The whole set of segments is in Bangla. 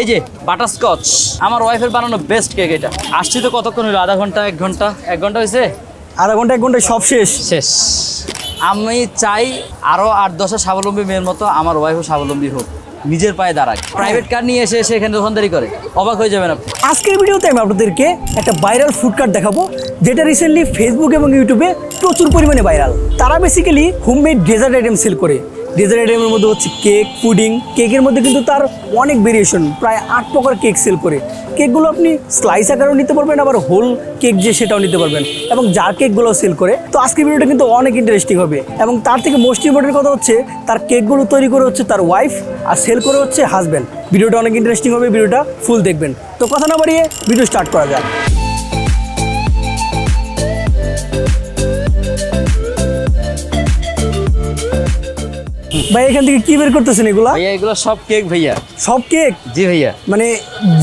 এই যে বাটারস্কচ আমার ওয়াইফের বানানো বেস্ট কেক এটা। আসছি তো কতক্ষণ হলো? আধা ঘণ্টা এক ঘণ্টা? এক ঘণ্টা হয়েছে? আধা ঘণ্টা এক ঘন্টায় সব শেষ। শেষ। আমি চাই আরও আট দশটা স্বাবলম্বী মেয়ের মতো আমার ওয়াইফও স্বাবলম্বী হোক। নিজের পায়ে দাঁড়াক। প্রাইভেট কার নিয়ে এসে এসে এখানে দোকানদারি করে। অবাক হয়ে যাবেন আপনি। আজকের ভিডিওতে আমি আপনাদেরকে একটা ভাইরাল ফুড কার্ট দেখাবো যেটা রিসেন্টলি ফেসবুক এবং ইউটিউবে প্রচুর পরিমাণে ভাইরাল তারা basically homemade dessert item sale করে। ডেজার্ট আইটেমের মধ্যে হচ্ছে কেক পুডিং কেকের মধ্যে কিন্তু তার অনেক ভেরিয়েশন প্রায় আট প্রকার কেক সেল করে। কেকগুলো আপনি স্লাইস আকারেও নিতে পারবেন, আবার হোল কেক যে সেটাও নিতে পারবেন। এবং যার কেকগুলো সেল করে। তো আজকের ভিডিওটা কিন্তু অনেক ইন্টারেস্টিং হবে। এবং তার থেকে মোস্ট ইম্পর্টেন্ট কথা হচ্ছে, তার কেকগুলো তৈরি করে হচ্ছে তার ওয়াইফ আর সেল করে হচ্ছে হাজব্যান্ড ভিডিওটা অনেক ইন্টারেস্টিং হবে ভিডিওটা ফুল দেখবেন। তো কথা না বাড়িয়ে ভিডিও স্টার্ট করা যাক। ভাই এখান থেকে কি বের করতেছেন এগুলা? ভাইয়া এগুলো সব কেক ভাইয়া। সব কেক জি ভাইয়া। মানে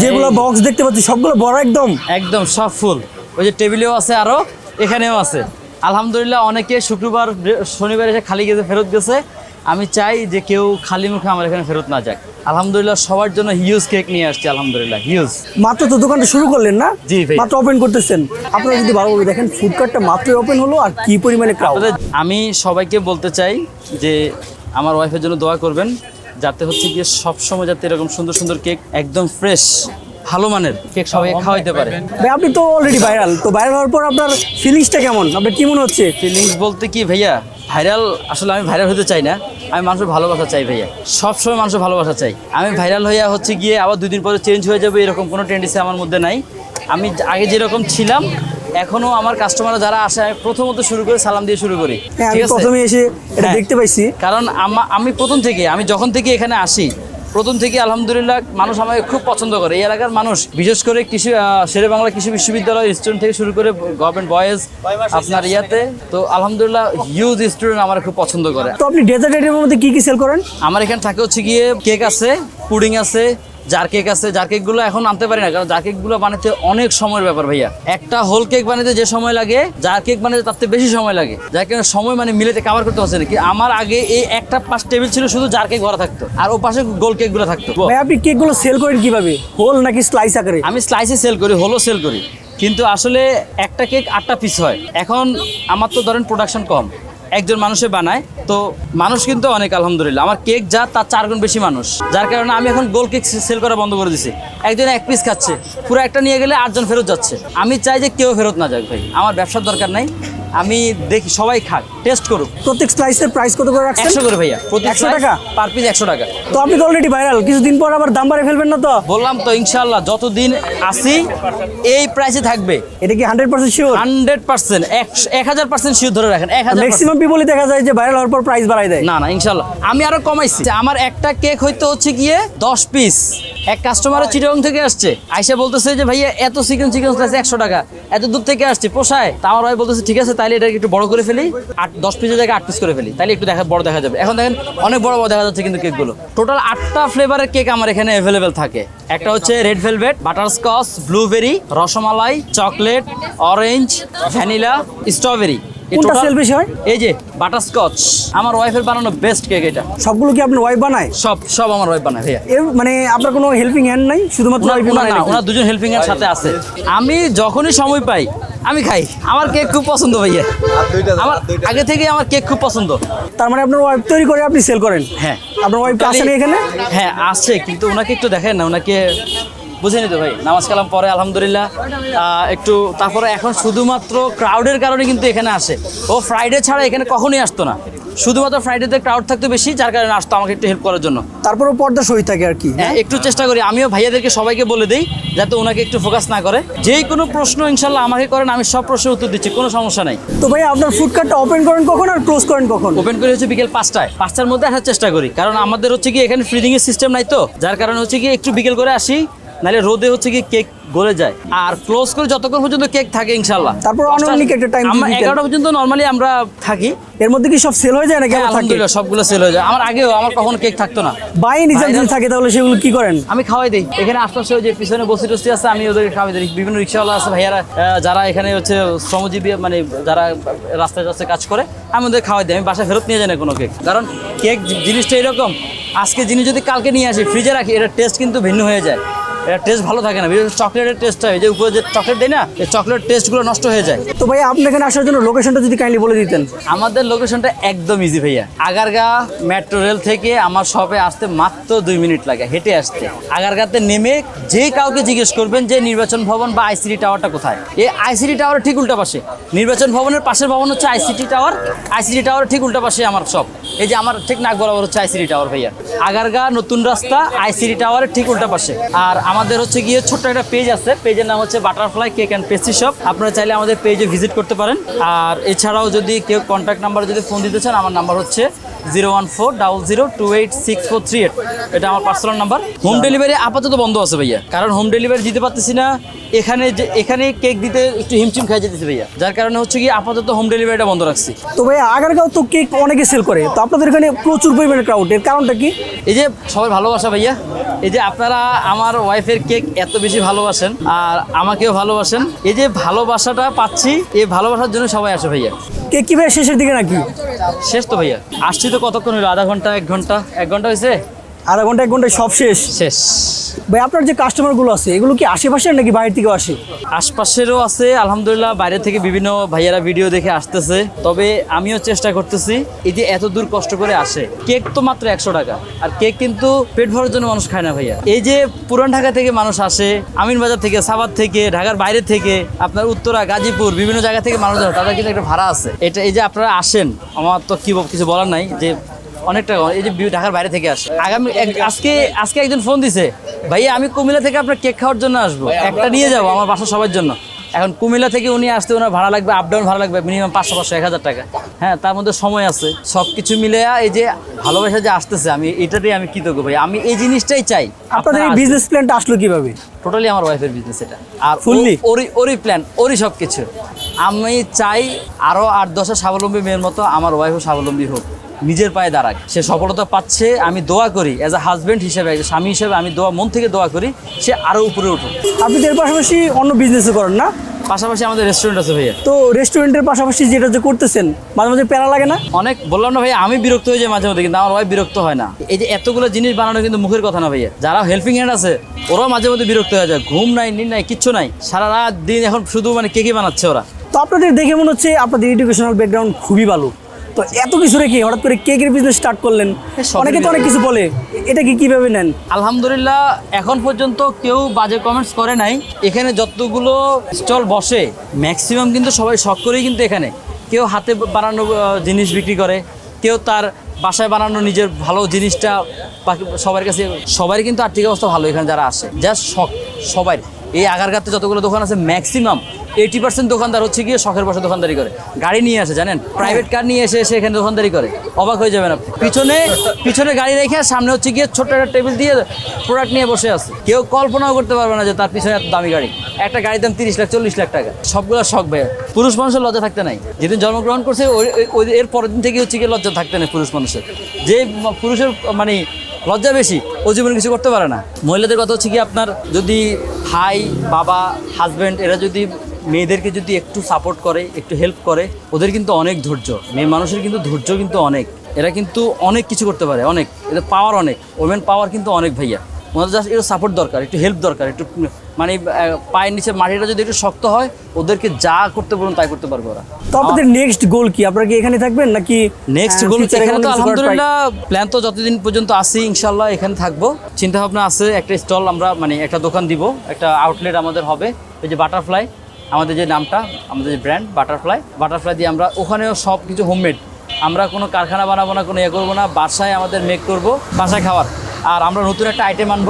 যেগুলো বক্স দেখতে পাচ্ছি সবগুলো বড় একদম? একদম সব ফুল ওই যে টেবিলেও আছে আরও এখানেও আছে। আলহামদুলিল্লাহ অনেকে শুক্রবার শনিবার এসে খালি গেছে ফেরত গেছে। আমি চাই যে কেউ খালি মুখে আমার এখানে ফেরত না যাক। আলহামদুলিল্লাহ সবার জন্য হিউজ কেক নিয়ে আসছি আলহামদুলিল্লাহ হিউজ মাত্র তো দোকানটা শুরু করলেন না? জি ভাই। মাত্র ওপেন করতেছেন। আপনারা যদি ভালোভাবে দেখেন ফুড কার্টটা মাত্রই ওপেন হলো আর কি পরিমাণে আমি সবাইকে বলতে চাই যে আমার ওয়াইফের জন্য দোয়া করবেন যাতে হচ্ছে গিয়ে সবসময় যাতে এরকম সুন্দর সুন্দর কেক একদম ফ্রেশ ভালো মানের কেক সবাই খাওয়াইতে পারে। ভাই আপনি তো অলরেডি ভাইরাল তো ভাইরাল হওয়ার পর আপনার ফিলিংসটা কেমন? আপনার কি মনে হচ্ছে? ফিলিংস বলতে কি ভাইয়া ভাইরাল আসলে আমি ভাইরাল হতে চাই না আমি মানুষের ভালোবাসা চাই ভাইয়া। সবসময় মানুষের ভালোবাসা চাই। আমি ভাইরাল হইয়া হচ্ছে গিয়ে আবার দুদিন পরে চেঞ্জ হয়ে যাবে এরকম কোনো টেন্ডেন্সি আমার মধ্যে নাই। আমি আগে যেরকম ছিলাম এখনও আমার কাস্টমাররা যারা আসে আমি প্রথমত শুরু করে সালাম দিয়ে শুরু করি। হ্যাঁ ঠিক আছে? প্রথমে এসে এটা হ্যাঁ। দেখতে পাইছি। কারণ আমি প্রথম থেকে আমি যখন থেকে এখানে আসি প্রথম থেকে আলহামদুলিল্লাহ মানুষ আমাকে খুব পছন্দ করে। এই এলাকার মানুষ বিশেষ করে কৃষি শেরে বাংলা কৃষি বিশ্ববিদ্যালয় স্টুডেন্ট থেকে শুরু করে গভর্নমেন্ট বয়েজ আপনার ইয়াতে তো আলহামদুলিল্লাহ হিউজ স্টুডেন্ট আমার খুব পছন্দ করে। তো আপনি ডেজার্ট আইটেমের মধ্যে কি কি সেল করেন? আমার এখানে থাকে হচ্ছে গিয়ে কেক আছে পুডিং আছে জার কেক আছে জার কেকগুলো এখন আনতে পারি না কারণ জার কেকগুলো বানাতে অনেক সময়ের ব্যাপার ভাইয়া। একটা হোল কেক বানাতে যে সময় লাগে জার কেক বানাতে তার থেকে বেশি সময় লাগে। যার কারণে সময় মানে মিলেতে কাভার করতে হচ্ছে না কি? আমার আগে এই একটা পাশ টেবিল ছিল শুধু জার কেক ভরা থাকতো। আর ও পাশে গোল কেকগুলো থাকতো। ভাই আপনি কেকগুলো সেল করেন কীভাবে? হোল নাকি স্লাইস আকারে? আমি স্লাইসে সেল করি হলো সেল করি। কিন্তু আসলে একটা কেক আটটা পিস হয়। এখন আমার তো ধরেন প্রোডাকশন কম। একজন মানুষে বানায়, তো মানুষ কিন্তু অনেক আলহামদুলিল্লাহ। আমার কেক যা, তার চার গুণ বেশি মানুষ। যার কারণে আমি এখন গোল কেক সেল করা বন্ধ করে দিছি। একজন এক পিস খাচ্ছে, পুরো একটা নিয়ে গেলে আটজন ফেরত যাচ্ছে। আমি চাই যে কেউ ফেরত না যাক ভাই। আমার ব্যবসার দরকার নাই। আমি দেখি সবাই খাক টেস্ট করুক। প্রত্যেক স্লাইসের প্রাইস কত করে রাখছেন? একশো করে ভাইয়া প্রতি 100 টাকা? পার পিস একশো টাকা। তো আপনি তো অলরেডি ভাইরাল কিছুদিন পর আবার দাম বাড়িয়ে ফেলবেন না তো? বললাম তো ইনশাল্লাহ যতদিন আসি এই প্রাইসে থাকবে। এটা কি hundred percent sure hundred percent এক হাজার পার্সেন্ট শিওর ধরে রাখেন এক হাজার ম্যাক্সিমাম পিপলই দেখা যায় যে ভাইরাল হওয়ার পর প্রাইস বাড়াই দেয়। না না ইনশাল্লাহ আমি আরও কমাইছি। আমার একটা কেক হইতে হচ্ছে গিয়ে দশ পিস এক কাস্টমার চিটং থেকে আসছে। আইসা বলতেছে যে ভাইয়া এত চিকেন চিকেন স্লাইস একশো টাকা। এত দূর থেকে আসছে পোষায়? তা আমার ভাই বলতেছে ঠিক আছে তাইলে এটাকে একটু বড় করে ফেলি। আট দশ পিসের জায়গায় আট পিস করে ফেলি। তাইলে একটু দেখা বড় দেখা যাবে। এখন দেখেন অনেক বড় বড় দেখা যাচ্ছে কিন্তু কেকগুলো টোটাল আটটা ফ্লেভারের কেক আমার এখানে অ্যাভেলেবেল থাকে। একটা হচ্ছে red velvet butterscotch blueberry rasmalai chocolate orange vanilla strawberry কোনটা সেল বেশি হয়? এই যে বাটারস্কচ আমার ওয়াইফের বানানো বেস্ট কেক এটা। সবগুলো কি আপনার ওয়াইফ বানায়? সব সব আমার ওয়াইফ বানায় ভাইয়া। এর মানে আপনার কোনো হেল্পিং হ্যান্ড নাই? শুধুমাত্র ওয়াইফ বানায় না ওনার দুজন হেল্পিং এর সাথে আছে। আমি যখনই সময় পাই আমি খাই। আমার কেক খুব পছন্দ ভাইয়া। আমার আগে থেকে আমার কেক খুব পছন্দ। তার মানে আপনার ওয়াইফ তৈরি করে আপনি সেল করেন? হ্যাঁ। আপনার ওয়াইফ আসে না এখানে? হ্যাঁ আসছে কিন্তু ওনাকে একটু দেখেন না ওনাকে বুঝে নিতে ভাই? নামাজ কালাম পরে আলহামদুলিল্লাহ। একটু তারপরে এখন শুধুমাত্র ক্রাউডের কারণে কিন্তু এখানে আসে। ও ফ্রাইডে ছাড়া এখানে কখনোই আসতো না। শুধুমাত্র ফ্রাইডেতে ক্রাউড থাকতো বেশি যার কারণে আসতো আমাকে একটু হেল্প করার জন্য। তারপরেও পর্দা সই থাকে আর কি হ্যাঁ একটু চেষ্টা করি। আমিও ভাইয়াদেরকে সবাইকে বলে দিই যাতে ওনাকে একটু ফোকাস না করে। যেই কোনো প্রশ্ন ইনশাল্লাহ আমাকে করেন আমি সব প্রশ্নের উত্তর দিচ্ছি কোনো সমস্যা নাই। তো ভাই আপনার ফুড কার্টটা ওপেন করেন কখন আর ক্লোজ করেন কখন? ওপেন করে হচ্ছে বিকেল পাঁচটায়। পাঁচটার মধ্যে আসার চেষ্টা করি। কারণ আমাদের হচ্ছে কি এখানে ফ্রিজিং এর সিস্টেম নাই তো। যার কারণে হচ্ছে কি একটু বিকেল করে আসি। নাহলে রোদে হচ্ছে কি কেক গলে যায়। আর ক্লোজ করে যতক্ষণ পর্যন্ত কেক থাকে ইনশাল্লাহ তারপর time আমরা। এগারোটা পর্যন্ত নর্মালি আমরা থাকি। এর মধ্যে কি সব সেল হয়ে যায় নাকি হ্যাঁ, আলহামদুলিল্লাহ সবগুলো সেল হয়ে যায়। আমার আগেও আমার কখনো কেক থাকতো না। বাই নিজের যদি থাকে তাহলে সেগুলো কি করেন? আমি খাওয়াই দিই। এখানে আশপাশে যে পিছনে বসি টসি আছে আমি ওদেরকে খাওয়াই দিই। বিভিন্ন রিক্সাওয়ালা আছে ভাইয়ারা যারা এখানে হচ্ছে শ্রমজীবী মানে যারা রাস্তায় রাস্তায় কাজ করে আমি ওদের খাওয়াই দিই। আমি বাসায় ফেরত নিয়ে যাই না কোনো কেক। কারণ কেক জিনিসটা এরকম আজকে জিনিস যদি কালকে নিয়ে আসি ফ্রিজে রাখি এটার টেস্ট কিন্তু ভিন্ন হয়ে যায়। এটা টেস্ট ভালো থাকে না। বিশেষ চকলেটের টেস্ট হয়। যে উপরে যে চকলেট দেয় না এই চকলেট টেস্টগুলো নষ্ট হয়ে যায়। তো ভাই আপনি এখানে আসার জন্য লোকেশনটা যদি কাইন্ডলি বলে দিতেন। আমাদের লোকেশনটা একদম ইজি ভাইয়া। আগারগা মেট্রো রেল থেকে আমার শপে আসতে মাত্র দুই মিনিট লাগে হেঁটে আসতে। আগারগাতে নেমে যে কাউকে জিজ্ঞেস করবেন যে নির্বাচন ভবন বা আইসিডি টাওয়ারটা কোথায়। এই আইসিডি টাওয়ারের ঠিক উল্টা পাশে। নির্বাচন ভবনের পাশের ভবন হচ্ছে আইসিটি টাওয়ার আইসিডি টাওয়ারের ঠিক উল্টা পাশে আমার শপ এই যে আমার ঠিক নাক বরাবর হচ্ছে আইসিডি টাওয়ার ভাইয়া। আগারগা নতুন রাস্তা আইসিডি টাওয়ারের ঠিক উল্টা পাশে। আর আমাদের হচ্ছে গিয়ে ছোট্ট একটা পেজ আছে। পেজের নাম হচ্ছে butterfly cake and pastry shop আপনারা চাইলে আমাদের পেজে ভিজিট করতে পারেন। আর এছাড়াও যদি কেউ কন্ট্যাক্ট নাম্বার যদি ফোন দিতে চান, আমার নাম্বার হচ্ছে zero one four double zero two eight six four three eight. এটা আমার পার্সোনাল নাম্বার। হোম ডেলিভারি আপাতত বন্ধ আছে ভাইয়া। কারণ হোম ডেলিভারি দিতে পারতেছি না। এখানে যে এখানে কেক দিতে একটু হিমচিম খাই যেতেছে ভাইয়া। যার কারণে হচ্ছে কি আপাতত হোম ডেলিভারিটা বন্ধ রাখছি। তো ভাই আগারগাঁও তো কেক অনেকে সেল করে। তো আপনাদের এখানে প্রচুর পরিমাণে ক্রাউড এর কারণটা কি? এই যে সবাই ভালোবাসা ভাইয়া। এই যে আপনারা আমার ওয়াইফের কেক এত বেশি ভালোবাসেন আর আমাকেও ভালোবাসেন। এই যে ভালোবাসাটা পাচ্ছি এই ভালোবাসার জন্য সবাই আসে ভাইয়া। কেক কি ভাই শেষের দিকে নাকি? শেষ তো ভাইয়া। আসছি তো কতক্ষণ হলো আধা ঘণ্টা এক ঘণ্টা? এক ঘণ্টা হয়েছে আধা ঘণ্টা এক ঘন্টায় সব শেষ? শেষ। ভাই আপনার যে কাস্টমারগুলো আছে এগুলো কি আশেপাশের নাকি বাইরে থেকেও আসে? আশপাশেরও আছে আলহামদুলিল্লাহ বাইরে থেকে বিভিন্ন ভাইয়ারা ভিডিও দেখে আসতেছে। তবে আমিও চেষ্টা করতেছি এই যে এত দূর কষ্ট করে আসে। কেক তো মাত্র একশো টাকা আর কেক কিন্তু পেট ভরার জন্য মানুষ খায় না ভাইয়া। এই যে পুরান ঢাকা থেকে মানুষ আসে আমিনবাজার থেকে সাভার থেকে ঢাকার বাইরে থেকে আপনার উত্তরা গাজীপুর বিভিন্ন জায়গা থেকে মানুষ আসে তাদের কিন্তু একটা ভাড়া আছে। এটা এই যে আপনারা আসেন আমার তো কি কিছু বলার নাই যে অনেকটা এই যে ঢাকার বাইরে থেকে আসে। আগামী আজকে আজকে একজন ফোন দিছে ভাইয়া আমি কুমিল্লা থেকে আপনার কেক খাওয়ার জন্য আসব। একটা নিয়ে যাব আমার বাসা সবার জন্য। এখন কুমিল্লা থেকে উনি আসতে ওনার ভাড়া লাগবে আপ ডাউন ভাড়া লাগবে মিনিমাম পাঁচশো পাঁচশো এক হাজার টাকা। হ্যাঁ তার মধ্যে সময় আছে। সব কিছু মিলে এই যে ভালোবাসা যে আসতেছে আমি এটাতেই আমি কৃতজ্ঞ ভাই। আমি এই জিনিসটাই চাই। আপনাদের এই বিজনেস প্ল্যানটা আসলো কীভাবে? টোটালি আমার ওয়াইফের বিজনেস এটা। আর Fully? ওরই ওরই প্ল্যান ওরই সব কিছু আমি চাই আরও আট দশটা স্বাবলম্বী মেয়ের মতো আমার ওয়াইফও স্বাবলম্বী হোক। নিজের পায়ে দাঁড়াক। সে সফলতা পাচ্ছে আমি দোয়া করি। অ্যাজ আ হাজব্যান্ড হিসেবে স্বামী হিসেবে আমি দোয়া মন থেকে দোয়া করি সে আরও উপরে উঠুক। আপনি তো এর পাশাপাশি অন্য বিজনেসও করেন না? পাশাপাশি আমাদের রেস্টুরেন্ট আছে ভাইয়া। তো রেস্টুরেন্টের পাশাপাশি যেটা যে করতেছেন মাঝে মাঝে প্যারা লাগে না? অনেক বললাম না ভাইয়া আমি বিরক্ত হয়ে যাই মাঝে মধ্যে কিন্তু আমার ভাই বিরক্ত হয় না। এই যে এতগুলো জিনিস বানানো কিন্তু মুখের কথা না ভাইয়া। যারা হেল্পিং হ্যান্ড আছে ওরাও মাঝে মধ্যে বিরক্ত হয়ে যায়। ঘুম নাই নিন নাই কিচ্ছু নাই। সারা রাত দিন এখন শুধু মানে কেকই বানাচ্ছে ওরা। তো আপনাদের দেখে মনে হচ্ছে আপনাদের এডুকেশনাল ব্যাকগ্রাউন্ড খুবই ভালো। তো এত কিছু রেখে হঠাৎ করে কেকের বিজনেস স্টার্ট করলেন? অনেকে তো অনেক কিছু বলে। এটা কি কীভাবে নেন? আলহামদুলিল্লাহ এখন পর্যন্ত কেউ বাজে কমেন্টস করে নাই। এখানে যতগুলো স্টল বসে ম্যাক্সিমাম কিন্তু সবাই শখ করেই কিন্তু এখানে। কেউ হাতে বানানো জিনিস বিক্রি করে কেউ তার বাসায় বানানো নিজের ভালো জিনিসটা বাকি সবার কাছে সবারই কিন্তু আর্থিক অবস্থা ভালো এখানে যারা আসে। জাস্ট শখ সবাই। এই আগারগাতে যতগুলো দোকান আছে ম্যাক্সিমাম এইটি পার্সেন্ট দোকানদার হচ্ছে গিয়ে শখের বসে দোকানদারি করে। গাড়ি নিয়ে আসে, জানেন? প্রাইভেট কার নিয়ে এসে এসে এখানে দোকানদারি করে। অবাক হয়ে যাবেন আপনি। পিছনে পিছনে গাড়ি রেখে আর সামনে হচ্ছে গিয়ে ছোট্ট একটা টেবিল দিয়ে প্রোডাক্ট নিয়ে বসে আছে। কেউ কল্পনাও করতে পারবে না যে তার পিছনে এত দামি গাড়ি। একটা গাড়ির দাম তিরিশ লাখ, চল্লিশ লাখ টাকা। সবগুলো শখ ভাই পুরুষ মানুষের লজ্জা থাকতে নাই। যেদিন জন্মগ্রহণ করছে ওই- এর পরের দিন থেকে হচ্ছে গিয়ে লজ্জা থাকতে নেই পুরুষ মানুষের। যে পুরুষের মানে লজ্জা বেশি ও জীবনে কিছু করতে পারে না। মহিলাদের কথা হচ্ছে কি, আপনার যদি ভাই, বাবা হাজব্যান্ড এরা যদি মেয়েদেরকে যদি একটু সাপোর্ট করে, একটু হেল্প করে, ওদের কিন্তু অনেক ধৈর্য। মেয়ে মানুষের কিন্তু ধৈর্য কিন্তু অনেক। এরা কিন্তু অনেক কিছু করতে পারে, অনেক। এদের পাওয়ার অনেক। ওমেন পাওয়ার কিন্তু অনেক ভাইয়া। ওনাদের জাস্ট একটু সাপোর্ট দরকার একটু হেল্প দরকার একটু মানে পায়ের নিচে মাটিটা যদি একটু শক্ত হয় ওদেরকে যা করতে বলুন তাই করতে পারবে ওরা। তো আপনাদের নেক্সট গোল কি? আপনারা কি এখানে থাকবেন নাকি নেক্সট গোল এখানে তো আলহামদুলিল্লাহ প্ল্যান তো যতদিন পর্যন্ত আসি ইনশাল্লাহ এখানে থাকব। চিন্তা ভাবনা আছে একটা স্টল আমরা মানে একটা দোকান দিব একটা আউটলেট আমাদের হবে এই যে বাটারফ্লাই আমাদের যে নামটা আমাদের যে ব্র্যান্ড বাটারফ্লাই বাটারফ্লাই দিয়ে আমরা ওখানেও সব কিছু হোমমেড আমরা কোনো কারখানা বানাবো না কোনো ইয়ে করব না বাসায় আমাদের মেক করব বাসায় খাওয়ার। আর আমরা নতুন একটা আইটেম আনব।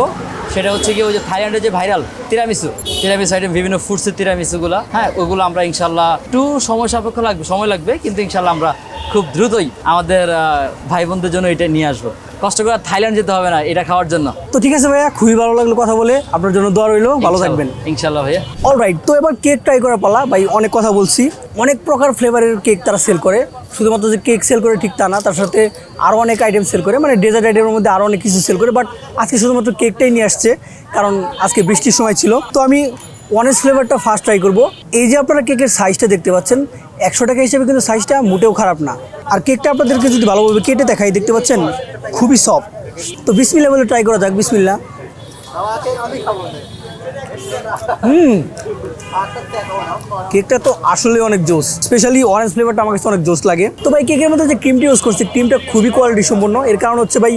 সেটা হচ্ছে কি ওই যে থাইল্যান্ডের যে ভাইরাল তিরামিসু তিরামিসু আইটেম বিভিন্ন ফুডসের তিরামিসুগুলো হ্যাঁ ওগুলো আমরা ইনশাল্লাহ একটু সময় সাপেক্ষ লাগবে, সময় লাগবে, কিন্তু ইনশাল্লাহ আমরা খুব দ্রুতই আমাদের ভাই বোনদের জন্য এটা নিয়ে আসব। কষ্ট করে থাইল্যান্ড যেতে হবে না এটা খাওয়ার জন্য। তো ঠিক আছে ভাইয়া খুবই ভালো লাগল কথা বলে। আপনার জন্য দোয়া রইল ভালো থাকবেন। ইনশাল্লাহ ভাইয়া। অলরাইট তো এবার কেক ট্রাই করার পালা। ভাই অনেক কথা বলছি। অনেক প্রকার ফ্লেভারের কেক তারা সেল করে। শুধুমাত্র যে কেক সেল করে ঠিক তা না তার সাথে আরও অনেক আইটেম সেল করে। মানে ডেজার্ট আইটেমের মধ্যে আরও অনেক কিছু সেল করে। বাট আজকে শুধুমাত্র কেকটাই নিয়ে আসছে কারণ আজকে বৃষ্টির সময় ছিল। তো আমি ওয়ানেস ফ্লেভারটা ফার্স্ট ট্রাই করব। এই যে আপনারা কেকের সাইজটা দেখতে পাচ্ছেন একশো টাকা হিসেবে কিন্তু সাইজটা মোটেও খারাপ না। আর কেকটা আপনাদেরকে যদি ভালোভাবে কেটে দেখাই, দেখতে পাচ্ছেন? খুবই সফট তো বিসমিল্লা বলে ট্রাই করা যাক বিসমিল্লা হুম। কেকটা তো আসলে অনেক জোস। স্পেশালি অরেঞ্জ ফ্লেভারটা আমার কাছে অনেক জোস লাগে। তো ভাই কেকের মধ্যে যে ক্রিমটা ইউজ করছে ক্রিমটা খুবই কোয়ালিটি সম্পন্ন। এর কারণ হচ্ছে ভাই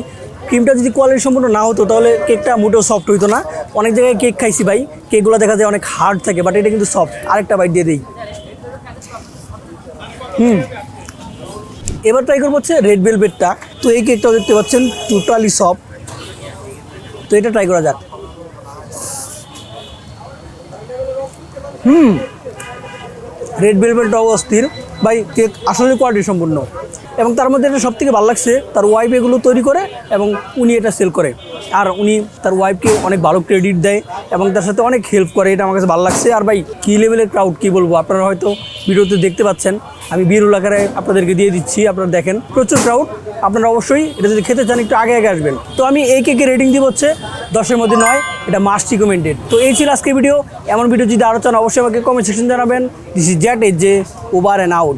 ক্রিমটা যদি কোয়ালিটি সম্পন্ন না হতো, তাহলে কেকটা মোটেও সফট হইতো না। অনেক জায়গায় কেক খাইছি ভাই। কেকগুলো দেখা যায় অনেক হার্ড থাকে বাট এটা কিন্তু সফট আরেকটা বাইট দিয়ে দিই। হুম। এবার ট্রাই করব হচ্ছে রেড ভেলভেটটা তো এই কেকটাও দেখতে পাচ্ছেন টোটালি সফট তো এটা ট্রাই করা যাক। হুম। রেড ভেলভেটটাও অস্থির। ভাই কেক আসলে কোয়ালিটি সম্পূর্ণ। এবং তার মধ্যে এটা সব থেকে ভালো লাগছে, তার ওয়াইফ এগুলো তৈরি করে এবং উনি এটা সেল করে। আর উনি তার ওয়াইফকে অনেক ভালো ক্রেডিট দেয় এবং তার সাথে অনেক হেল্প করে, এটা আমার কাছে ভালো লাগছে। আর ভাই, কী লেভেলের ক্রাউড কী বলব? আপনারা হয়তো ভিডিওতে দেখতে পাচ্ছেন, আমি বিরুল আকারে আপনাদেরকে দিয়ে দিচ্ছি, আপনারা দেখেন। প্রচুর ক্রাউড আপনারা অবশ্যই এটা যদি খেতে চান, একটু আগে আগে আসবেন। তো আমি এই কেকের রেটিং দিব হচ্ছে দশের মধ্যে নয়, এটা মাস্ট রিকমেন্ডেড তো এই ছিল আজকের ভিডিও এমন ভিডিও যদি আরও চান, অবশ্যই আমাকে কমেন্ট সেকশন জানাবেন। দিস ইজ জ্যাট এজ জে ওভার অ্যান্ড আউট